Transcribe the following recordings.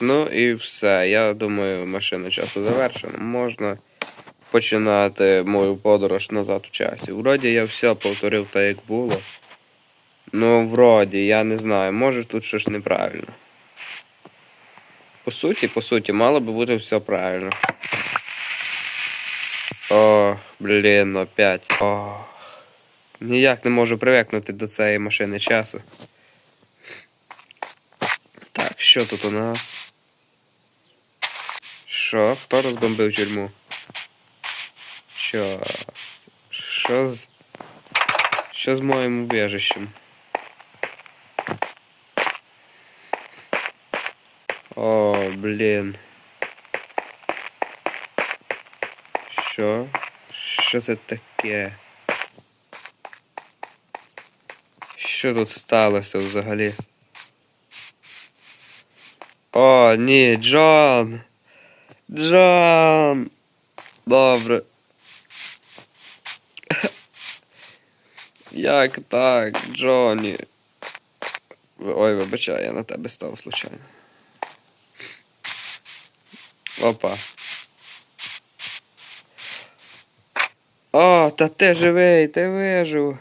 Ну і все. Я думаю, машина часу завершена. Можна починати мою подорож назад у часі. Вроді я все повторив так, як було. Ну, вроді, я не знаю, може тут щось неправильно. По суті, по суті, мало би бути все правильно. О, блін, опять. О. Ніяк не можу привикнути до цієї машини часу. Так, що тут у нас? Що? Хто розбомбив тюрму? Що? Що з. Що з моїм убежищем? О, блін. Що? Що це таке? Що тут сталося взагалі? О, ні, Джон! Джон! Добре. Як так, Джоні? Ой, вибачай, я на тебе став случайно. Опа. О, та ти живий, ти вижив.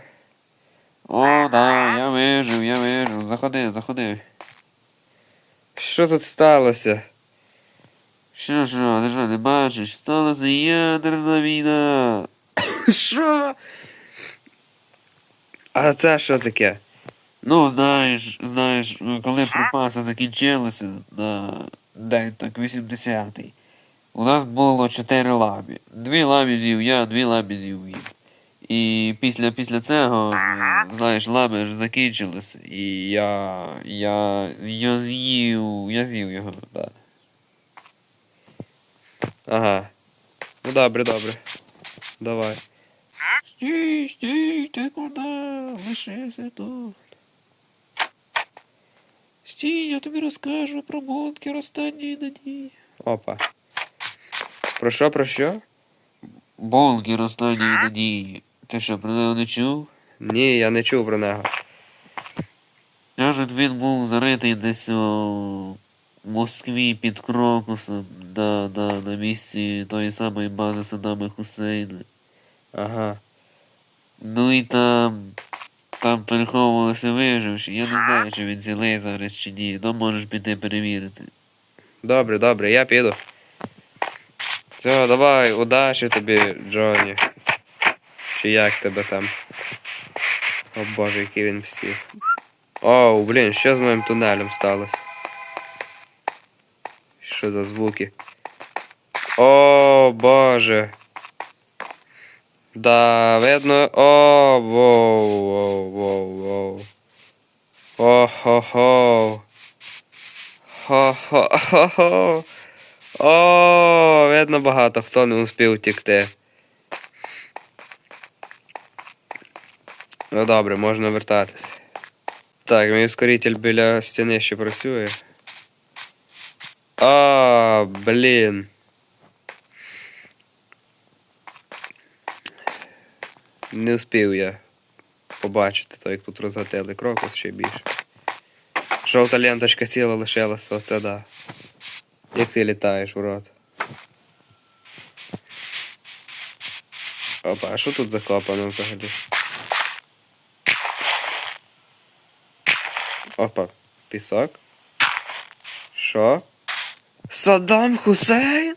О, да, я вижив, я вижив. Заходи, заходи. Що тут сталося? Що, що, ти що, не бачиш? Сталася ядерна війна. Що? А це що таке? Ну, знаєш, знаєш, коли припаси закінчилися на день так 80-й, у нас було чотири лабі. Дві лабі з'їв я, дві лабі з'їв він. І після, після цього, знаєш, лаби ж закінчилися, і я. я. я з'їв. я з'їв його, да. Ага. Ну добре, добре. Давай. Стій, стій, ти куди? Лишися тут. Стій, я тобі розкажу про бункер останньої надії. Опа. Про що, про що? Бункер останньої надії. Ти що, про нього не чув? Ні, я не чув про нього. Кажуть, він був заритий десь у Москві під Крокусом, да, да, на місці тої самої бази Саддама Хусейна. Ага. Ну і там. Там переховувалися виживші. Я не знаю, чи він цілий зараз чи ні. Ну можеш піти перевірити. Добре, добре, я піду. Все, давай, удачі тобі, Джоні. Чи як тебе там? О боже, який він всіх. Оу, блін, що з моїм тунелем сталося? Що за звуки? О, боже. Да, видно. О, воу, воу, воу, воу. О-хо-хо. Хо-хо-хо-хо. О, видно багато, хто не успів втікти. Ну добре, можна вертатися. Так, мій ускоритель біля стіни ще працює. А, блін. Не успів я побачити, то як тут розгатили крокус ще більше. Жовта ленточка ціла лишилася, оце да. Як ти літаєш, урод. Опа, а що тут закопано взагалі? Опа, пісок. Що? Саддам Хусейн?